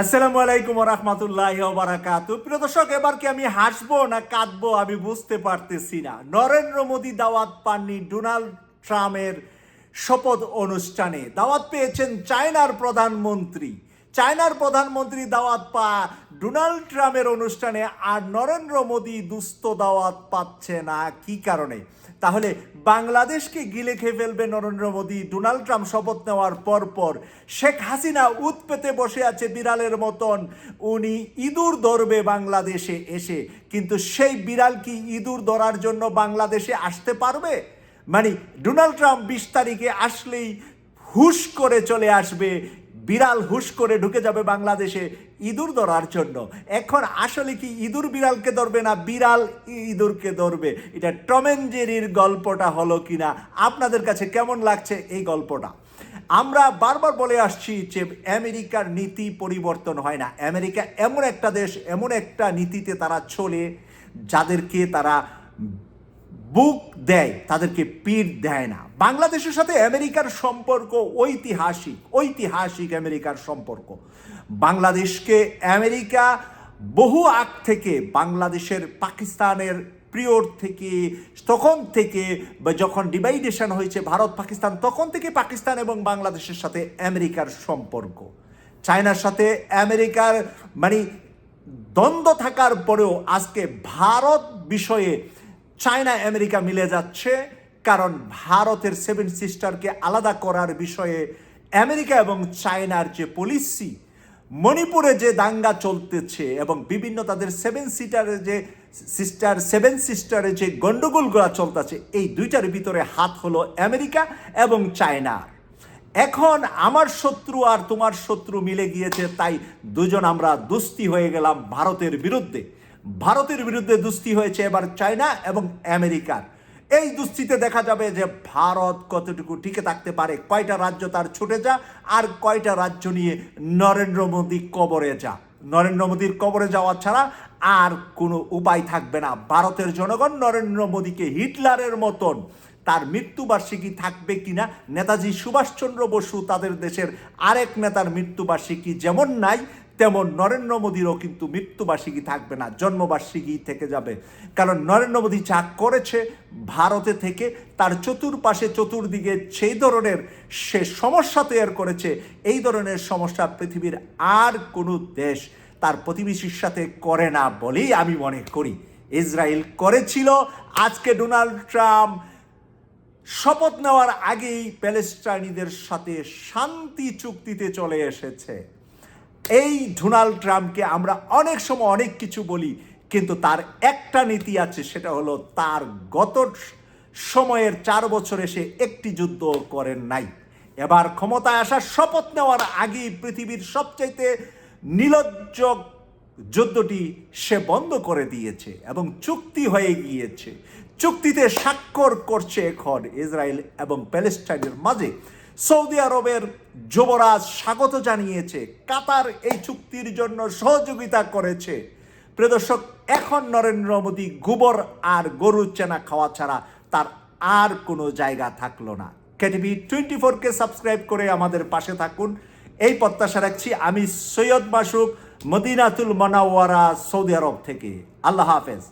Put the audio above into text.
আসসালামু আলাইকুম রহমতুল্লাহ বারাকাত প্রিয় দর্শক, এবার কি আমি হাসবো না কাঁদবো আমি বুঝতে পারতেছি না। নরেন্দ্র মোদী দাওয়াত পাননি ডোনাল্ড ট্রাম্পের শপথ অনুষ্ঠানে। দাওয়াত পেয়েছেন চায়নার প্রধানমন্ত্রী। চায়নার প্রধানমন্ত্রী দাওয়াত পা ডোনাল্ড ট্রাম্পের অনুষ্ঠানে আর নরেন্দ্র মোদী দুস্থ দাওয়াত পাচ্ছে না, কি কারণে? তাহলে বাংলাদেশকে গিলে খেয়ে ফেলবে নরেন্দ্র মোদী, ডোনাল্ড ট্রাম্প শপথ নেওয়ার পর পর। শেখ হাসিনা উত পেতে বসে আছে বিড়ালের মতন। উনি ইঁদুর ধরবে বাংলাদেশে এসে। কিন্তু সেই বিড়াল কি ইঁদুর ধরার জন্য বাংলাদেশে আসতে পারবে? মানে ডোনাল্ড ট্রাম্প বিশ তারিখে আসলেই হুশ করে চলে আসবে বিড়াল হুশ করে ঢুকে যাবে বাংলাদেশে ইঁদুর ধরার জন্য। এখন আসলে কি ইঁদুর বিড়ালকে ধরবে না? বিড়াল ইঁদুরকে ধরবে। এটা টমেঞ্জেরির গল্পটা হলো কিনা? আপনাদের কাছে কেমন লাগছে এই গল্পটা? আমরা বারবার বলে আসছি যে আমেরিকার নীতি পরিবর্তন হয় না। আমেরিকা এমন একটা দেশ, এমন একটা নীতিতে তারা চলে, যাদেরকে তারা বুক দেয়, তাদেরকে পিঠ দেয় না। বাংলাদেশের সাথে আমেরিকার সম্পর্ক ঐতিহাসিক ঐতিহাসিক আমেরিকার সম্পর্ক। বাংলাদেশকে আমেরিকা বহু আগ থেকে বাংলাদেশের পাকিস্তানের প্রিয়র থেকে, তখন থেকে বা যখন ডিভাইডেশন হয়েছে ভারত, পাকিস্তান, তখন থেকে পাকিস্তান এবং বাংলাদেশের সাথে আমেরিকার সম্পর্ক। চায়নার সাথে আমেরিকার মানে দ্বন্দ্ব থাকার পরেও আজকে ভারত বিষয়ে চায়না, আমেরিকা মিলে যাচ্ছে কারণ ভারতের সেভেন সিস্টারকে আলাদা করার বিষয়ে আমেরিকা এবং চায়নার যে পলিসি, মণিপুরে যে দাঙ্গা চলতেছে এবং বিভিন্ন তাদের সেভেন সিটারের যে সিস্টার, সেভেন সিস্টারে যে গন্ডগোলগুলো চলতেছে, এই দুইটার ভিতরে হাত হলো আমেরিকা এবং চায়নার এখন আমার শত্রু আর তোমার শত্রু মিলে গিয়েছে, তাই দুজন আমরা দুস্তি হয়ে গেলাম ভারতের বিরুদ্ধে। ভারতের বিরুদ্ধে দুস্তি হয়েছে এবার চায়না এবং আমেরিকার। এই দুস্তিতে দেখা যাবে যে ভারত কতটুকু টিকে থাকতে পারে, কয়টা রাজ্য তার ছুটে যা, আর কয়টা রাজ্য নিয়ে নরেন্দ্র মোদী কবরে যা। নরেন্দ্র মোদীর কবরে যাওয়া ছাড়া আর কোনো উপায় থাকবে না। ভারতের জনগণ নরেন্দ্র মোদীকে হিটলারের মতন, তার মৃত্যুবার্ষিকী থাকবে কিনা, নেতাজি সুভাষচন্দ্র বসু তাদের দেশের আরেক নেতার মৃত্যুবার্ষিকী যেমন নাই তেমন নরেন্দ্র মোদীরও কিন্তু মৃত্যুবার্ষিকী থাকবে না, জন্মবার্ষিকী থেকে যাবে। কারণ নরেন্দ্র মোদী যা করেছে ভারতে থেকে, তার চতুর্পাশে, চতুর্দিকে সেই ধরনের সে সমস্যা তৈরি করেছে, এই ধরনের সমস্যা পৃথিবীর আর কোনো দেশ তার প্রতিবেশীর সাথে করে না বলেই আমি মনে করি। ইসরায়েল করেছিল, আজকে ডোনাল্ড ট্রাম্প শপথ নেওয়ার আগেই প্যালেস্টাইনিদের সাথে শান্তি চুক্তিতে চলে এসেছে। এই ডোনাল্ড ট্রাম্পকে আমরা অনেক সময় অনেক কিছু বলি, কিন্তু তার একটা নীতি আছে, সেটা হলো তার গত সময়ের চার বছরে সে একটি যুদ্ধ করেন নাই। এবার ক্ষমতায় আসার শপথ নেওয়ার আগেই পৃথিবীর সবচাইতে নিলজ্জ যুদ্ধটি সে বন্ধ করে দিয়েছে এবং চুক্তি হয়ে গিয়েছে। চুক্তিতে স্বাক্ষর করছে এখন ইসরায়েল এবং প্যালেস্টাইনের মাঝে। সৌদি আরবের যুবরাজ স্বাগত জানিয়েছে, কাতার এই চুক্তির জন্য সহযোগিতা করেছে। প্রিয়দর্শক এখন নরেন্দ্র মোদী গোবর আর গরুর চেনা খাওয়া ছাড়া তার আর কোনো জায়গা থাকল না। কেটিভি টোয়েন্টি ফোরকে সাবস্ক্রাইব করে আমাদের পাশে থাকুন। এই প্রত্যাশা রাখছি আমি সৈয়দ মাসুক, মদিনাতুল মনাওয়ারা, সৌদি আরব থেকে। আল্লাহ হাফেজ।